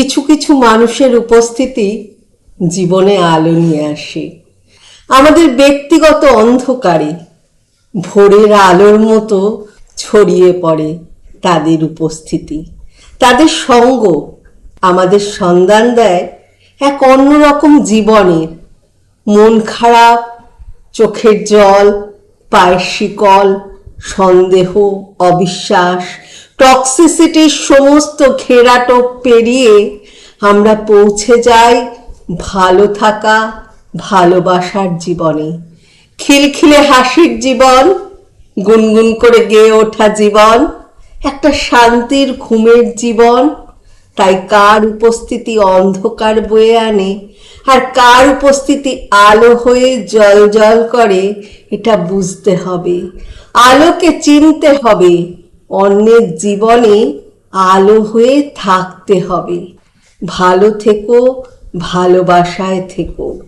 কিছু কিছু মানুষের উপস্থিতি জীবনে আলো নিয়ে আসে। আমাদের ব্যক্তিগত অন্ধকারে ভোরের আলোর মতো ছড়িয়ে পড়ে তাদের উপস্থিতি। তাদের সঙ্গ আমাদের সন্ধান দেয় এক অন্যরকম জীবনের মন খারাপ, চোখের জল, পায়ের শিকল, সন্দেহ, অবিশ্বাস টক্সিসিটির সমস্ত ঘেরাটোপ পেরিয়ে আমরা পৌঁছে যাই ভালো থাকা, ভালোবাসার জীবনে। খিলখিলে হাসির জীবন, গুনগুন করে গেয়ে ওঠা জীবন, একটা শান্তির ঘুমের জীবন, তাই কার উপস্থিতি অন্ধকার বয়ে আনে? আর কার উপস্থিতি আলো হয়ে জল জল করে, এটা বুঝতে হবে। আলোকে চিনতে হবে অন্যের জীবনে আলো হয়ে থাকতে হবে। ভালো থেকো ভালোবাসায় থেকো।